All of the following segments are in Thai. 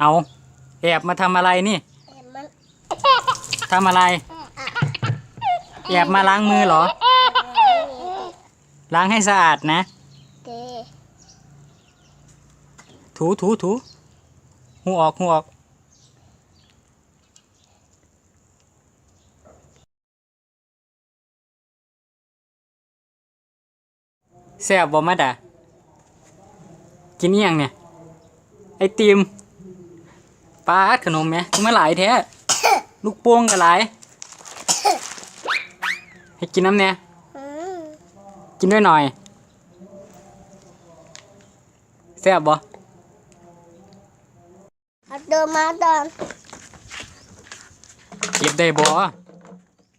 เอาแอบมาทำอะไรนี่เห็นมันทำอะไร แอบมาล้างมือเหรอ ล้างให้สะอาดนะเตะถูถูถูหูออกหูออกแซ่บบ่มาดากินอีหยังเนี่ย ไอติม ปลาดขนมไหมมาหลายแท้ ลูกโป่งก็หลาย ให้กินน้ำเนี่ยอืมกินด้วยหน่อยแซ่บบ่เอาตัวมาตอนเก็บได้บ่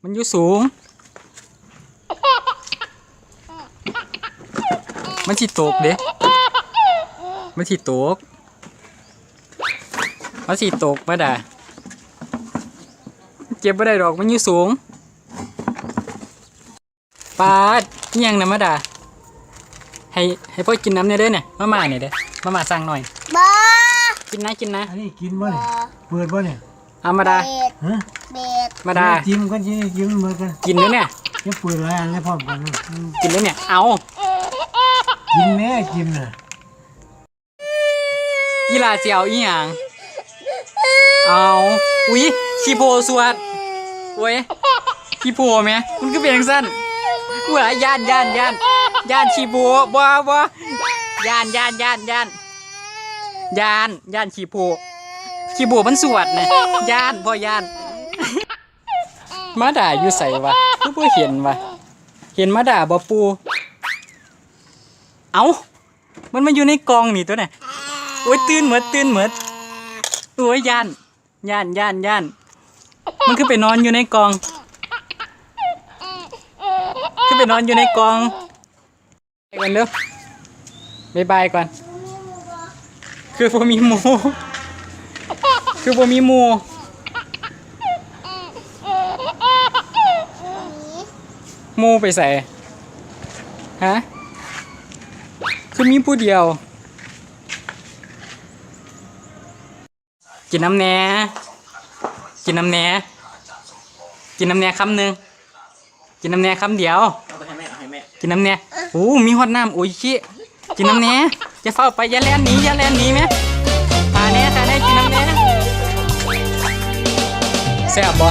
มันอยู่สูง มันสิตกเด้มันสิตก มันสิตกมาด่าเก็บไม่ได้ดอกมันอยู่สูงปาดอิหยังนะมาด่าให้ให้พ่อกินน้ำเนี่ยเด้อเนี่ยมาม่าเนี่ยเด้อมาม่าสั่งหน่อย บ้ากินนะกินนะอันนี้กินบ่เนี่ยเปิดบ่เนี่ยเอามาดาเบ็ดฮะเบ็ดมาดาจิ้มกันจิ้มจิ้มเหมือนกันกินด้วยเนี่ยจะเปิดหลายอันเลยพร้อมกันนะอืมกินด้วยเนี่ยเอากินแน่กินน่ะอีหลาเจียวอีหยังเอา อุ๊ยขี้โพสวดโอ้ยขี้โพไหมมันก็เป็นจังสั้นหัวย่านย่านย่านย่านขี้โพบ่บ่ย่านย่านย่านย่านย่านย่านขี้โพขี้โพมันสวดนะย่านพ่อย่านมาด่าอยู่ใส่วะคือบ่เห็นวะเห็นมาด่าบ่ปู เอ้ามันมาอยู่ในกองนี่ตัวเนี่ยโอ้ยตื่นเหมือดตื่นเหมือดโอ้ยย่าน ย่านย่านย่าน มันคือไปนอนอยู่ในกอง คือไปนอนอยู่ในกองไปกันเด้อบายบายก่อน คือพอมีหมู คือพอมีหมู หมูไปใส่ ฮะ คือมีผู้เดียว กินน้ำแหน่กินน้ำแหน่กินน้ำแหน่คำหนึ่งกินน้ำแหน่คำเดียวกินน้ำแหน่โอ้มีฮอดน้ำโอ้ยชิกินน้ำแหน่อย่าเฝ้าไปอย่าแล่นหนีอย่าแล่นหนีไหมตาแหน่ตาแหน่กินน้ำแหน่แซ่บบ่